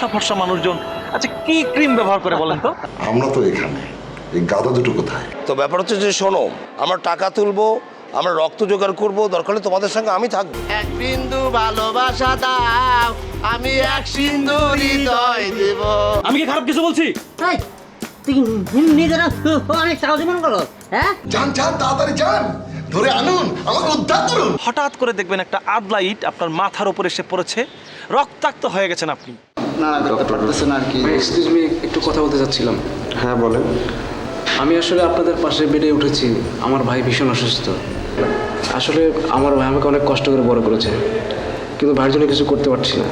ফর্সা ফর্সা মানুষজন। আচ্ছা কি ক্রিম ব্যবহার করে বলেন তো? আমরা তো এখানে। এই গাদা দুটো কোথায়? তো ব্যাপার হচ্ছে যে শোনো আমরা টাকা তুলবো আমরা রক্ত জোগাড় করব দরকার হলে তোমাদের সঙ্গে আমি থাকব। এক বিন্দু ভালোবাসা দাও আমি এক সিন্ধু হৃদয় দেব। আমি কি খারাপ কিছু বলছি? এই, তুই নিজেরা অনেক টাকা জীবন করো হ্যাঁ? যান যান তাড়াতাড়ি যান। ধরে আনুন আমাকে উদ্ধার করুন। হঠাৎ করে দেখবেন একটা আদলা ইট আপনার মাথার উপর এসে পড়েছে। রক্তাক্ত হয়ে গেছেন আপনি। না না করতে পারতেছেন আর কি। এক্সকিউজ মি একটু কথা বলতে চাচ্ছিলাম। হ্যাঁ বলেন। আমি আসলে আপনাদের পাশে বেডে উঠেছি। আমার ভাই ভীষণ অসুস্থ। আসলে আমার ভাই আমাকে অনেক কষ্ট করে বড় করেছে। কিন্তু ভাইয়ের জন্য কিছু করতে পারছি না।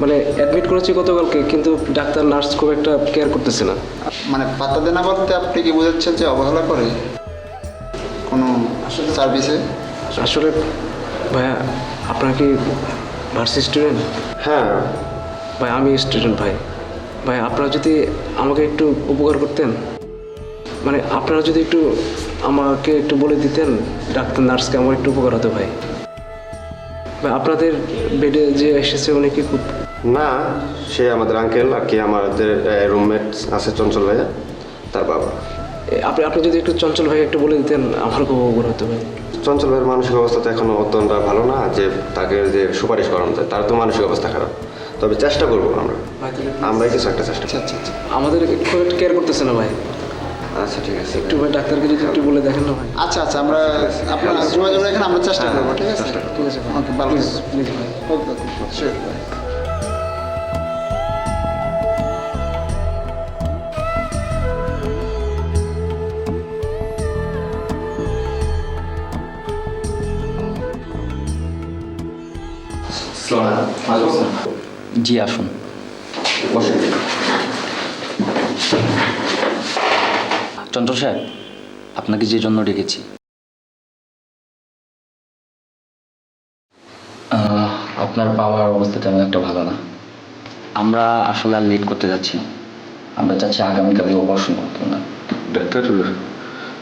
মানে অ্যাডমিট করেছি গতকালকে কিন্তু ডাক্তার নার্স খুব একটা কেয়ার করতেছে না। মানে পাত্তা দেনা বলতে আপনি কি বোঝাচ্ছেন যে অবহেলা করে কোনো সার্ভিসে আসলে ভাইয়া আপনার কি ভার্সি স্টুডেন্ট হ্যাঁ। ভাই আমি স্টুডেন্ট ভাই। ভাই আপনারা যদি আমাকে একটু উপকার করতেন মানে আপনারা যদি একটু আমাকে একটু বলে দিতেন ডাক্তার নার্সকে আমার একটু উপকার হতো ভাই। ভাই আপনাদের বেডে যে এসেছে উনি কি খুব না সে আমাদের আঙ্কেল আর কি আমাদের রুমমেট আছে চঞ্চল ভাইয়া তার বাবা। আপনি আপনি যদি একটু চঞ্চল ভাই একটু বলে দিতেন আমার খুব উপকার হতো ভাই। চঞ্চল ভাইয়ের মানসিক অবস্থা তো এখনও অত্যন্ত ভালো না যে তাকে যে সুপারিশ করানো যায় তার তো মানসিক অবস্থা খারাপ। তবে চেষ্টা করব আমরা। আমরাই কিছু একটা চেষ্টা করব। আচ্ছা আচ্ছা আমাদের খুব একটা কেয়ার করতেছে না ভাই? আচ্ছা ঠিক আছে। একটু ভাই ডাক্তারকে যদি একটু বলে দেখেন না ভাই। আচ্ছা আচ্ছা আমরা আপনার যোগাযোগ রাখেন আমরা চেষ্টা করব ঠিক আছে? ঠিক আছে ভাই। ওকে ভালো ভাই। ওকে জি আসুন। চন্দ্র সাহেব আপনাকে যে জন্য ডেকেছি। আপনার বাবার অবস্থা তেমন একটা ভালো না। আমরা আসলে আর লেট করতে যাচ্ছি আমরা চাচ্ছি আগামীকালে অপারেশন করতে না। ডাক্তার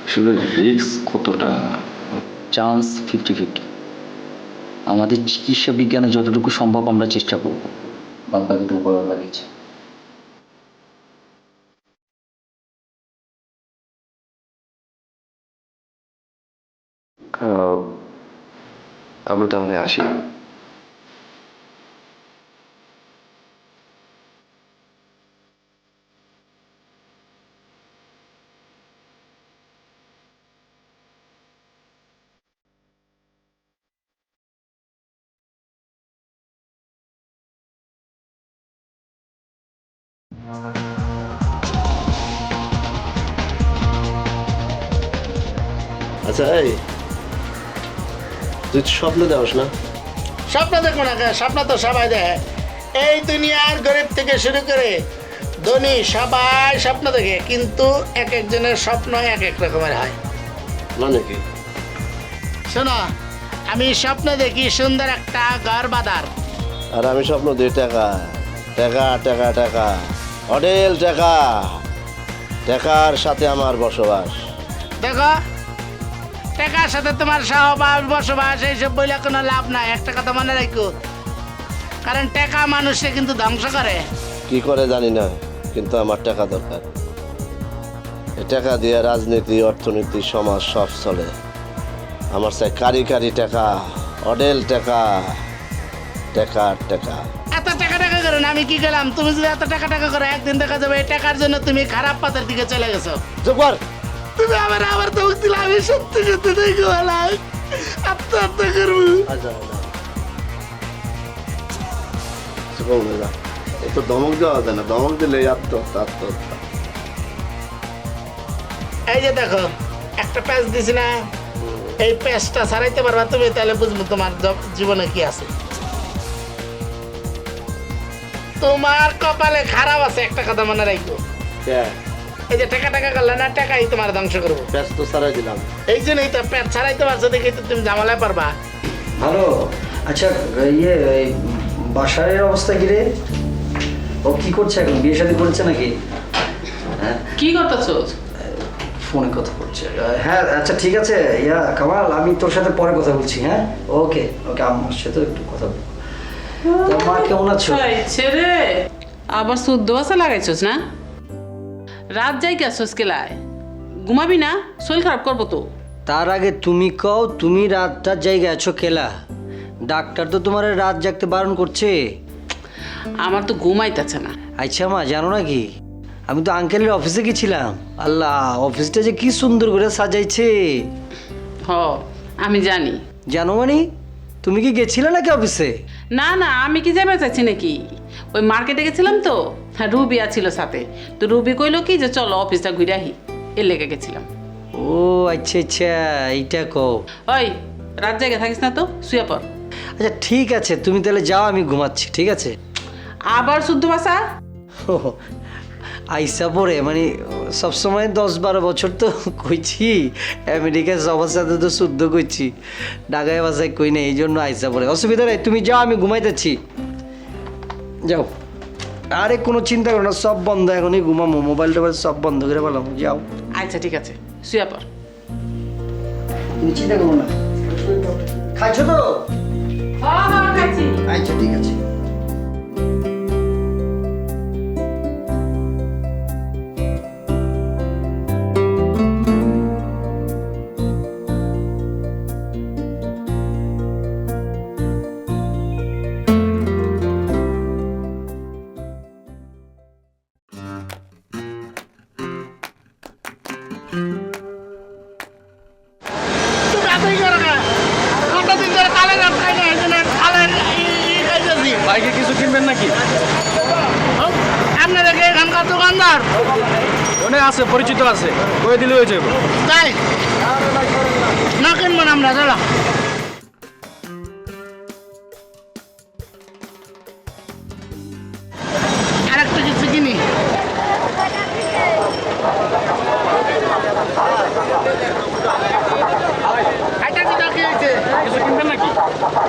আসলে রিস্ক কতটা? Chance fifty fifty. আমাদের চিকিৎসা বিজ্ঞানে যতটুকু সম্ভব আমরা চেষ্টা করব। বাংলাকে বাকিটুকু উপর লাগিয়েছে। আমরা তাহলে আসি। আচ্ছা এই তুই স্বপ্ন দেওস না? স্বপ্ন দেখব না কেন? স্বপ্ন তো সবাই দেখে। এই দুনিয়ার গরিব থেকে শুরু করে ধনী সবাই স্বপ্ন দেখে কিন্তু এক একজনের স্বপ্ন এক এক রকমের হয়। মানে কি? শোনো আমি স্বপ্ন দেখি সুন্দর একটা ঘর বাদার আর আমি স্বপ্ন দিই টাকা। টাকা টাকা টাকা। অডেল টাকা। টাকার সাথে আমার বসবাস। দেখো টাকার সাথে তোমার সহবাস বসবাস এইসব বইলে কোনো লাভ নাই। একটা কথা মনে রাখো কারণ টাকা মানুষকে কিন্তু ধ্বংস করে। কি করে জানি না কিন্তু আমার টাকা দরকার। এ টাকা দিয়ে রাজনীতি অর্থনীতি সমাজ সব চলে। আমার চাই কারি কারি টাকা অডেল টাকা টাকা আর টাকা। আমি কি গেলাম? তুমি যদি এত টাকা টাকা করো একদিন দেখা যাবে এই টাকার জন্য তুমি খারাপ পথের দিকে চলে গেছো। কর তুমি আবার আবার তো দিলে আমি সত্যি সত্যি দেখি আত্মহত্যা করব। আচ্ছা না এ তো ধমক দেওয়া যায় না ধমক দিলে আত্মহত্যা আত্মহত্যা। এই যে দেখো একটা প্যাচ দিছি না এই প্যাচটা ছাড়াইতে পারবা তুমি তাহলে বুঝব তোমার জীবনে কি আছে। তোমার কপালে খারাপ আছে একটা কথা মনে রাখো। হ্যাঁ এই যে টাকা টাকা করলে না টাকাই তোমার ধ্বংস করব। ব্যস্ত সারাই দিলাম। এই জন্যই তো প্যাচ ছাড়াইতে পারছ দেখে তো তুমি জামালায় পারবা ভালো। আচ্ছা ইয়ে বাসারের অবস্থা কি রে? ও কি করছে এখন? বিয়ে শাদী করছে নাকি? হ্যাঁ? কি করতেছস ফোনে কথা বলছে। হ্যাঁ আচ্ছা ঠিক আছে। ইয়া কামাল আমি তোর সাথে পরে কথা বলছি হ্যাঁ? ওকে ওকে আমার সাথে একটু কথা বলব তা মা কেমন আছো? ছেড়ে আবার শুদ্ধ বাসা লাগাইছস না? রাত যাই গেছস কেলায়? ঘুমাবি না? শরীর খারাপ করব তো। তার আগে তুমি কও তুমি রাতটার জায়গায় আছো কেলা? ডাক্তার তো তোমার রাত জাগতে বারণ করছে। আমার তো ঘুমাইতেছে না। আচ্ছা মা জানো নাকি আমি তো আঙ্কেলের অফিসে গেছিলাম। আল্লাহ অফিসটা যে কি সুন্দর করে সাজাইছে। হ আমি জানি। জানো মানে? তুমি কি গেছিলে নাকি অফিসে? না না আমি কি যাবে চাইছি নাকি? ওই মার্কেটে গেছিলাম তো হ্যাঁ রুবি আছিল সাথে। তো রুবি কইলো কি যে চলো অফিসটা ঘুরে আহি এর লেগে গেছিলাম। ও আচ্ছা আচ্ছা এইটা কও। ওই রাত জায়গায় থাকিস না তো শুয়ে পর আচ্ছা ঠিক আছে তুমি তাহলে যাও আমি ঘুমাচ্ছি ঠিক আছে? আবার শুদ্ধ ভাষা? আইসা পরে মানে সবসময় দশ বারো বছর তো কইছি আমেরিকার সবার সাথে তো শুদ্ধ কইছি। ঢাকায় বাসায় কই না এই জন্য আইসা পরে অসুবিধা নেই তুমি যাও আমি ঘুমাইতেছি। যাও। আরে কোনো চিন্তা করো না সব বন্ধ এখনই ঘুমামো মোবাইল টোবাইল সব বন্ধ করে পেলাম যাও। আচ্ছা ঠিক আছে শুয়ে পর তুমি চিন্তা করো না। খাইছো তো? হ্যাঁ হ্যাঁ আচ্ছা ঠিক আছে। আছে। কয়ে দিলে হয়ে যাবে তাই? না কিনবো না আমরা চলো। আরেকটা কিছু কিনি? কিছু কিনবেন নাকি?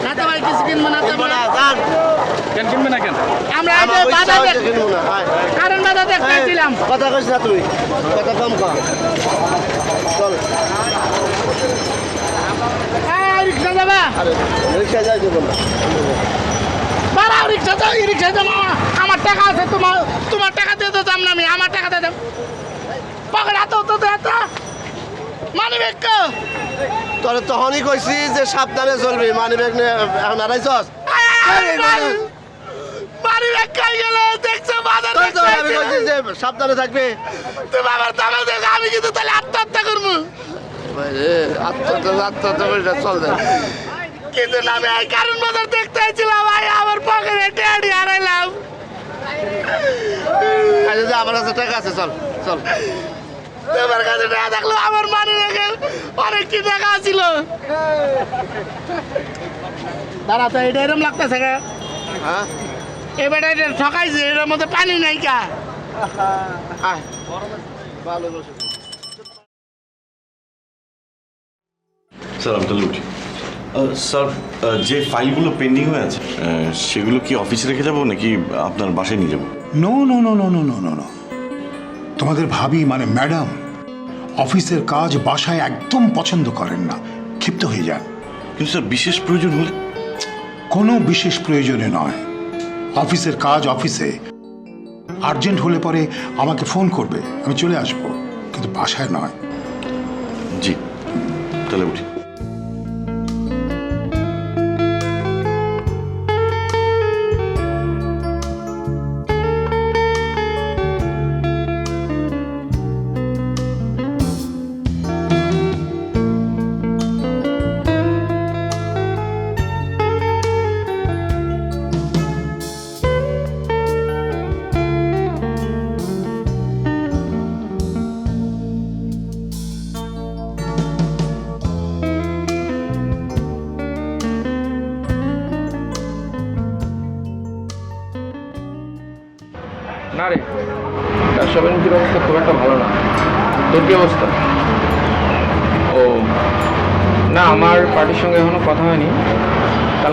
না তো ভাই কিছু কিনবো না তো কেন কিনবেন না কেন? আমরা কিনবো না কথা কইস না তুই? কথা কম কর? চল। রিক্সা যাবা। আরে রিক্সা যাই দেবো না বাড়াও রিক্সা যাও রিক্সা যাও। আমার- টাকা আছে তোমার তোমার টাকা দিয়ে তো দাম না আমি আমার টাকা দিয়ে দাম পকেট হাতে তো হাতে মানি ব্যাগ কো। তোরে তখনই কইছি যে সাবধানে চলবি মানি ব্যাগ নিয়ে এখন আড়াইছস মানি ব্যাগ খাই গেল দেখছ তো সাবধানে থাকবে তুমি আমার দামে দেখো আমি কিন্তু তাহলে আত্মহত্যা করব আত্মহত্যা আত্মহত্যা করে চল কিন্তু আমি কারণ বাজার দেখতে চাইছিলাম ভাই আমার পকেটে টেয়ারি হারাইলাম আমার কাছে টাকা আছে চল চল তোমার কাছে টাকা থাকল আমার মানি রেখে অনেক কি টাকা ছিল দাঁড়া তো এটা এরম লাগতেছে হ্যাঁ এবার এটা ঠকাইছে এটার মধ্যে পানি নাই কা। স্যার আমি তাহলে উঠি। স্যার যে ফাইলগুলো পেন্ডিং হয়ে আছে সেগুলো কি অফিসে রেখে যাব নাকি আপনার বাসায় নিয়ে যাব? No no no no no no no no তোমাদের ভাবি মানে ম্যাডাম অফিসের কাজ বাসায় একদম পছন্দ করেন না। ক্ষিপ্ত হয়ে যান। কিন্তু স্যার বিশেষ প্রয়োজন হলে কোনো বিশেষ প্রয়োজনে নয়। অফিসের কাজ অফিসে। আর্জেন্ট হলে পরে আমাকে ফোন করবে, আমি চলে আসব। কিন্তু বাসায় নয়। জি, তাহলে উঠি।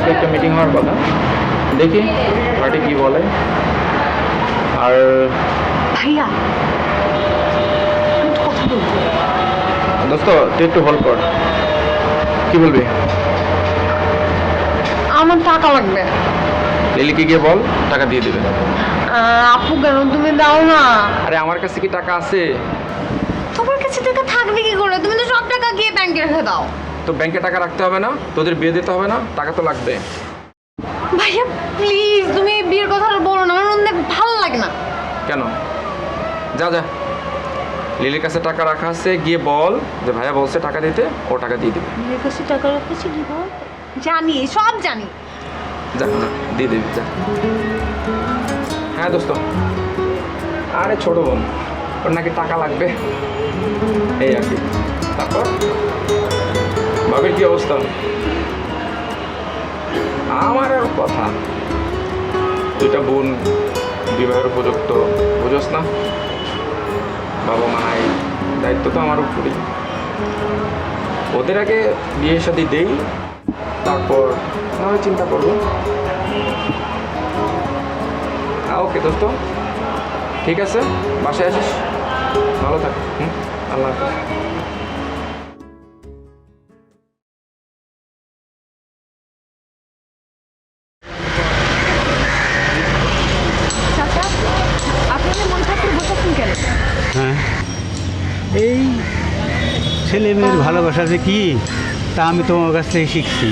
কালকে একটা মিটিং হওয়ার কথা। দেখি পার্টি কি বলে। আর ভাইয়া কথা বলব। দোস্ত তুই একটু হল কর। কি বলবি? আমার টাকা লাগবে। লিলিকে গিয়ে বল টাকা দিয়ে দেবে। আপু কেন? তুমি দাও না। আরে আমার কাছে কি টাকা আছে? তোমার কাছে টাকা থাকবে কি করে? তুমি তো সব টাকা গিয়ে ব্যাংকে রেখে দাও। তো ব্যাংকে টাকা রাখতে হবে না তোদের বিয়ে দিতে হবে না টাকা তো লাগবে। ভাইয়া প্লিজ তুমি এই বিয়ের কথা আর বলো না আমার মনে ভালো লাগে না। কেন? যা যা। লিলির কাছে টাকা রাখা আছে গিয়ে বল যে ভাইয়া বলছে টাকা দিতে ও টাকা দিয়ে দেবে। আমার কাছে টাকা রাখতেছি কি বল। জানি সব জানি। যা যা দিয়ে দেবে যা। হ্যাঁ দোস্ত। আরে ছোট বোন ওর নাকি টাকা লাগবে। এই আর কি। তারপর? বাবির কি অবস্থা? আমার আর কথা। দুইটা বোন বিবাহের উপযুক্ত, বুঝোস না? বাবা, মা নাই দায়িত্ব তো আমার উপরই। ওদের আগে বিয়ের সাথে দেই, তারপর হয় চিন্তা করব। ওকে দোস্ত। ঠিক আছে, বাসায় আসিস। ভালো থাক। হুম? আল্লাহ হাফিজ। ছেলে মেয়ের ভালোবাসা যে কি তা আমি তোমার কাছ থেকে শিখছি।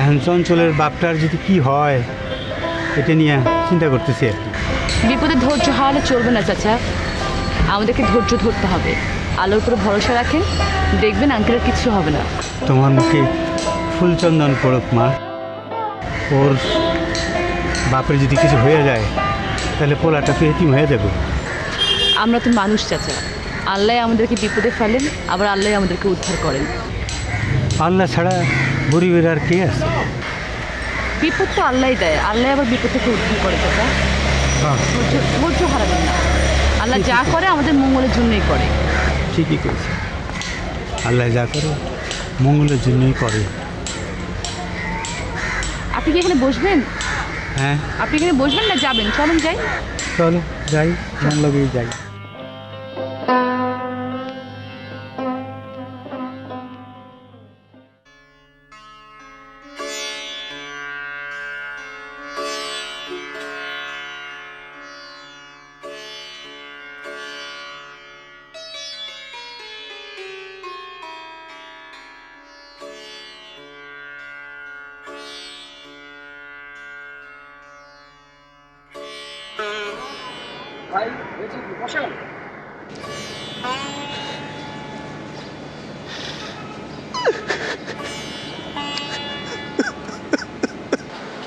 এখন চঞ্চলের বাপটার যদি কি হয় এটা নিয়ে চিন্তা করতেছি আর কি। বিপদে ধৈর্য হারালে চলবে না চাচা। আমাদেরকে ধৈর্য ধরতে হবে। আলোর উপরে ভরসা রাখেন দেখবেন আঙ্কেলের কিছু হবে না। তোমার মুখে ফুলচন্দন পড়ুক মা। ওর বাপের যদি কিছু হয়ে যায় তাহলে পোলাটা তো এতিম হয়ে যাবে। আমরা তো মানুষ চাচা। আল্লাহ আমাদেরকে বিপদে ফেলেন আবার আল্লাহ আমাদেরকে উদ্ধার করেন। আল্লাহ ছাড়া গরিবের আর কে আছে? বিপদ তো আল্লাহই দেয় আল্লাহ আবার বিপদ থেকে উদ্ধার করে চাচা হ্যাঁ। ধৈর্য হারাবেন না। আল্লাহ যা করে আমাদের মঙ্গলের জন্যই করে। ঠিকই করেছে আল্লাহ যা করে মঙ্গলের জন্যই করে। আপনি কি এখানে বসবেন? হ্যাঁ। আপনি এখানে বসবেন না যাবেন? চলুন যাই। চলো যাই মন কি?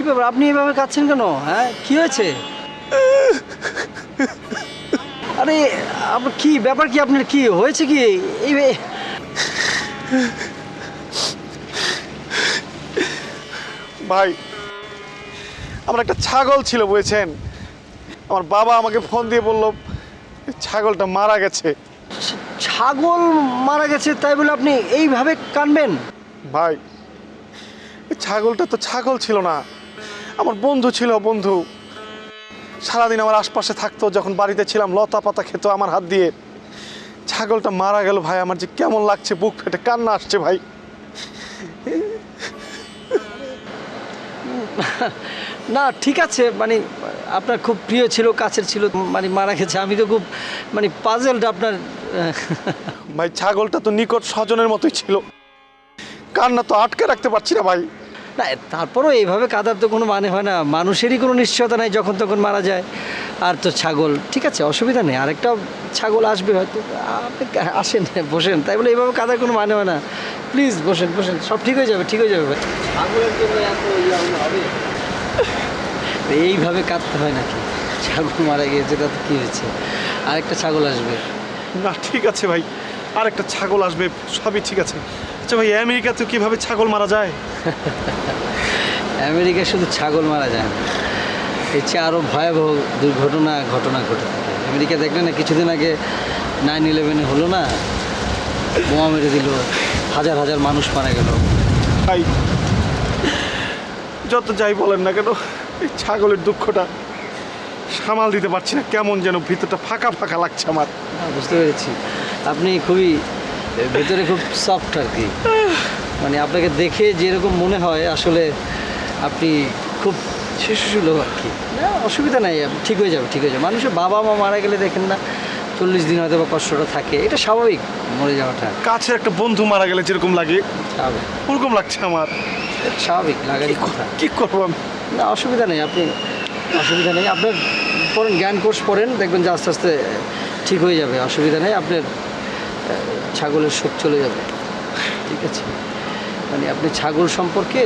ব্যাপার? আপনি এভাবে কাঁদছেন কেন? হ্যাঁ কি হয়েছে? আরে আপনার কি ব্যাপার কি আপনার? কি হয়েছে কি? এই ভাই আমার একটা ছাগল ছিল বুঝেছেন? আমার বাবা আমাকে ফোন দিয়ে বলল ছাগলটা মারা গেছে। ছাগল মারা গেছে তাই বলে আপনি এইভাবে কানবেন? ভাই ছাগলটা তো ছাগল ছিল না। আমার বন্ধু ছিল বন্ধু। সারাদিন আমার আশপাশে থাকতো যখন বাড়িতে ছিলাম লতা পাতা খেত আমার হাত দিয়ে। ছাগলটা মারা গেল ভাই আমার যে কেমন লাগছে বুক ফেটে কান্না আসছে ভাই। না ঠিক আছে মানে আপনার খুব প্রিয় ছিল কাছের ছিল মানে মারা গেছে। আমি তো খুব মানে পাজেলটা আপনার ভাই ছাগলটা তো নিকট স্বজনের মতোই ছিল। কান্না তো আটকে রাখতে পারছি না ভাই। না তারপরও এইভাবে কাদার তো কোনো মানে হয় না। মানুষেরই কোনো নিশ্চয়তা নাই যখন তখন মারা যায়। আর তো ছাগল ঠিক আছে অসুবিধা নেই। আরেকটা ছাগল আসবে হয়তো। আপনি আসেন বসেন। তাই বলে এইভাবে কাদার কোনো মানে হয় না। প্লিজ বসেন বসেন। সব ঠিক হয়ে যাবে ঠিক হয়ে যাবে ভাই। ছাগলের জন্য এত ইয়ে হবে? এইভাবে কাঁদতে হয় নাকি? ছাগল মারা গিয়েছে তাতে কী হয়েছে? আরেকটা ছাগল আসবে। না ঠিক আছে ভাই। আর একটা ছাগল আসবে সবই ঠিক আছে। আচ্ছা ভাই আমেরিকাতে কীভাবে ছাগল মারা যায়? আমেরিকায় শুধু ছাগল মারা যায় না। এর চেয়ে আরও ভয়াবহ দুর্ঘটনা ঘটনা ঘটে থাকে। আমেরিকা দেখলেন না কিছুদিন আগে নাইন ইলেভেনে হলো না? বোমা মেরে দিল হাজার হাজার মানুষ মারা গেল। ভাই যত যাই বলেন না কেন এই ছাগলের দুঃখটা সামাল দিতে পারছি না কেমন যেন ভিতরটা ফাঁকা ফাঁকা লাগছে আমার। না, বুঝতে পেরেছি। আপনি খুবই ভেতরে খুব সফট আর কি। মানে আপনাকে দেখে যেরকম মনে হয় আসলে আপনি খুব শিশুসুলভ আর কি। না অসুবিধা নাই ঠিক হয়ে যাবে ঠিক হয়ে যাবে। মানুষের বাবা মা মারা গেলে দেখেন না চল্লিশ দিন হয়তো বা কষ্টটা থাকে। এটা স্বাভাবিক মরে যাওয়াটা। কাছে একটা বন্ধু মারা গেলে যেরকম লাগে ওরকম লাগছে আমার। স্বাভাবিক লাগারই কথা কি করব আমি? না অসুবিধা নেই আপনি অসুবিধা নেই। আপনার পড়েন জ্ঞান কোর্স পড়েন দেখবেন যে আস্তে আস্তে ঠিক হয়ে যাবে অসুবিধা নেই আপনার ছাগলের শোক চলে যাবে। ঠিক আছে? মানে আপনি ছাগল সম্পর্কে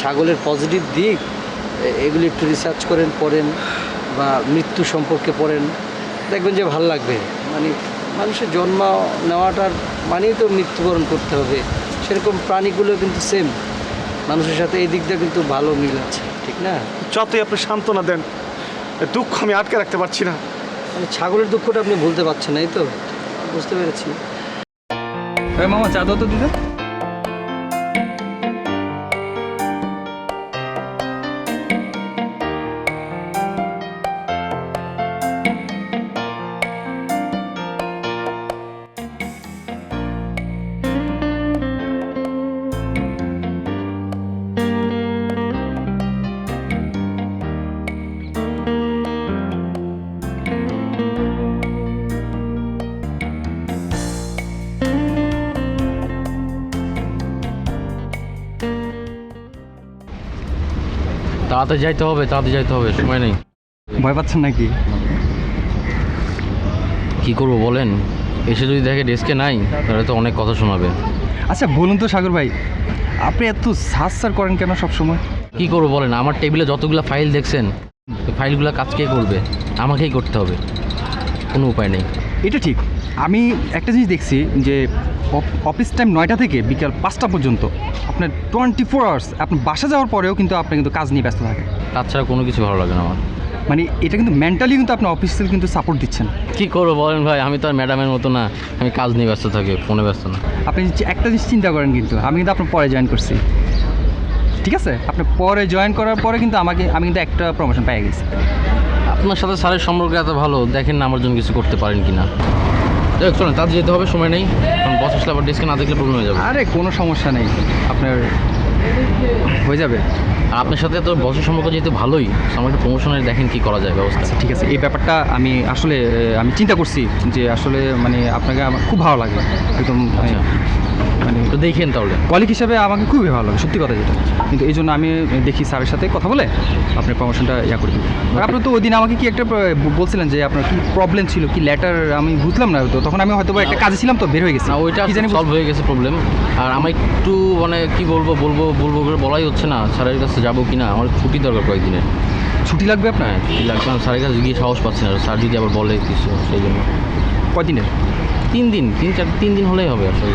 ছাগলের পজিটিভ দিক এগুলি একটু রিসার্চ করেন পড়েন বা মৃত্যু সম্পর্কে পড়েন দেখবেন যে ভালো লাগবে। মানে মানুষের জন্ম নেওয়াটার মানেই তো মৃত্যুবরণ করতে হবে। সেরকম প্রাণীগুলো কিন্তু সেম মানুষের সাথে এই দিকটা কিন্তু ভালো মিল আছে ঠিক না? যতই আপনি সান্ত্বনা দেন দুঃখ আমি আটকে রাখতে পারছি না। মানে ছাগলের দুঃখটা আপনি ভুলতে পারছেন না এই তো? বুঝতে পেরেছি। মামা চা দাও তো দিদা। তাড়াতাড়ি যাইতে হবে তাড়াতাড়ি যাইতে হবে সময় নেই। ভয় পাচ্ছেন নাকি? কি করব বলেন? এসে যদি দেখে ডেস্কে নাই তাহলে তো অনেক কথা শোনাবে। আচ্ছা বলুন তো সাগর ভাই আপনি এত সাজ সার করেন কেন সব সময় কি করব বলেন? আমার টেবিলে যতগুলো ফাইল দেখছেন ফাইলগুলো কাজ কে করবে? আমাকেই করতে হবে। কোনো উপায় নেই। এটা ঠিক। আমি একটা জিনিস দেখছি যে অফিস টাইম নয়টা থেকে বিকাল পাঁচটা পর্যন্ত আপনার টোয়েন্টি ফোর আওয়ার্স আপনি বাসা যাওয়ার পরেও কিন্তু আপনি কিন্তু কাজ নিয়ে ব্যস্ত থাকেন। তাছাড়া কোনো কিছু ভালো লাগে না আমার। মানে এটা কিন্তু মেন্টালি কিন্তু আপনি অফিসে কিন্তু সাপোর্ট দিচ্ছেন। কি করব বলেন ভাই? আমি তো আর ম্যাডামের মতো না। আমি কাজ নিয়ে ব্যস্ত থাকি ফোনে ব্যস্ত না। আপনি একটা জিনিস চিন্তা করেন কিন্তু আমি কিন্তু আপনার পরে জয়েন করছি। ঠিক আছে? আপনি পরে জয়েন করার পরে কিন্তু আমাকে আমি কিন্তু একটা প্রমোশন পেয়ে গেছি। আপনার সাথে স্যারের সম্পর্ক এত ভালো, দেখেন না আমার জন্য কিছু করতে পারেন কি না দেখ, চলেন তাদের যেতে হবে, সময় নেই। কারণ বস আবার ডেস্কে না দেখলে প্রবলেম হয়ে যাবে। আরে, কোনো সমস্যা নেই। আপনার হয়ে যাবে। আর আপনার সাথে তো বসের সম্পর্ক যেহেতু ভালোই তো আমার একটা প্রমোশনের দেখেন কি করা যায় ব্যবস্থা। ঠিক আছে। এই ব্যাপারটা আমি আসলে আমি চিন্তা করছি যে আসলে মানে আপনাকে আমার খুব ভালো লাগবে একদম মানে মানে তো দেখেন তাহলে। কলিগ হিসাবে আমাকে খুবই ভালো লাগে সত্যি কথা যেটা। কিন্তু এই জন্য আমি দেখি স্যারের সাথে কথা বলে আপনার প্রমোশনটা ইয়া করে দিই আর আপনি তো ওই দিন আমাকে কি একটা বলছিলেন যে আপনার কি প্রবলেম ছিল কি লেটার আমি বুঝলাম না তো তখন আমি হয়তো বা একটা কাজে ছিলাম তো বের হয়ে গেছি। ওইটা কি জানি সলভ হয়ে গেছে প্রবলেম আর আমার একটু মানে কি বলব বলব বলব করে বলাই হচ্ছে না স্যারের কাছে যাব কি না আমার ছুটি দরকার কয়েকদিনের ছুটি লাগবে আপনার? হ্যাঁ ছুটি লাগবে কারণ স্যারের কাছে গিয়ে সাহস পাচ্ছি না স্যার যদি আবার বলে কিছু সেই জন্য। কদিনের তিন দিন তিন চার তিন দিন হলেই হবে আসলে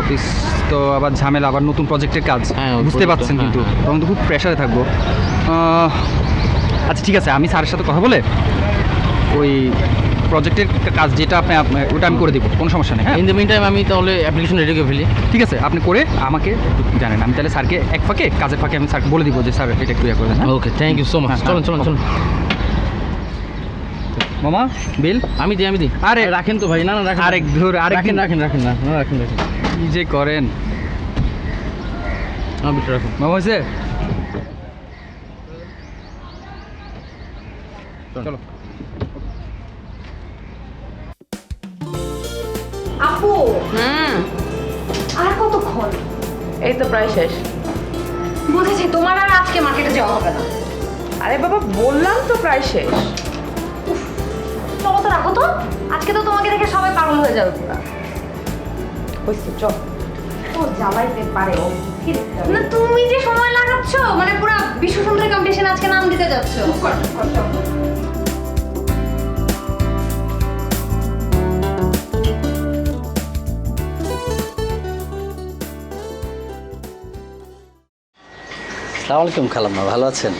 অফিস তো আবার ঝামেলা আবার নতুন প্রজেক্টের কাজ। হ্যাঁ, বুঝতে পারছেন হ্যাঁ, কিন্তু হ্যাঁ। তখন তো খুব প্রেশারে থাকব। আচ্ছা ঠিক আছে আমি স্যারের সাথে কথা বলে ওই প্রজেক্টের কাজ যেটা আপনি ওটা আমি করে দেবো কোনো সমস্যা নেই হ্যাঁ? ইন দ্য মিন টাইম আমি তাহলে অ্যাপ্লিকেশন রেডি করে ফেলি। ঠিক আছে আপনি করে আমাকে জানেন আমি তাহলে স্যারকে এক ফাঁকে কাজের ফাঁকে আমি স্যারকে বলে দিব যে স্যার এটা একটু ইয়ে করে দেন হ্যাঁ? Okay thank you so much হ্যাঁ, চলুন চলুন চলুন মামা বিল? আমি দিই আমি দিই। আরে রাখেন তো ভাই না না রাখেন আরেক ধর আরেক রাখেন রাখেন রাখেন না না, রাখেন রাখেন। কি যে করেন? আমার বিলটা রাখুন। মামা হয়েছে? চলো। হুম আর কতক্ষণ? এই তো প্রায় শেষ। বুঝেছি তোমার আর আজকে মার্কেটে যাওয়া হবে না। আরে বাবা বললাম তো প্রায় শেষ। চলো তো রাখো তো। আজকে তো তোমাকে দেখে সবাই পাগল হয়ে যাবে পুরা। হয়েছে চল। ও জ্বালাইতে পারে। ও না তুমি যে সময় লাগাচ্ছ মানে পুরো বিশ্ব সুন্দরী কম্পিটিশন আজকে নাম দিতে যাচ্ছ। সালাম আলাইকুম খালাম্মা ভালো আছেন?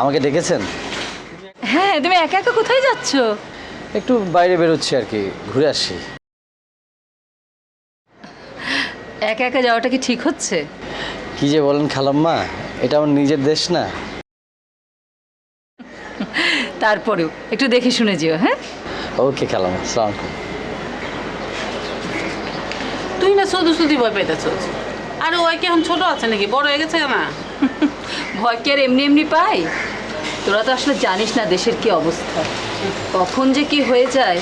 আমাকে ডেকেছেন? হ্যাঁ তুমি একা একা কোথায় যাচ্ছ? একটু বাইরে বেরোচ্ছি আর কি ঘুরে আসি। একা একা যাওয়াটা কি ঠিক হচ্ছে? কি যে বলেন খালাম্মা এটা আমার নিজের দেশ না। তারপরেও একটু দেখে শুনে যেও হ্যাঁ? ওকে খালাম্মা সালাম তুই না শুধু শুধু ভয় পেতেছ আরে ওই কি এখন ছোট আছে নাকি? বড় হয়ে গেছে না? ভয় কি আর এমনি এমনি পাই? তোরা তো আসলে জানিস না দেশের কি অবস্থা। কখন যে কি হয়ে যায়।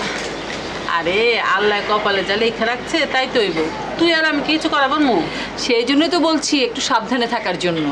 আরে আল্লাহ কপালে যা লেখা রাখছে তাই তৈব। তুই আর আমি কিছু করাবো মু? সেই জন্যই তো বলছি একটু সাবধানে থাকার জন্য।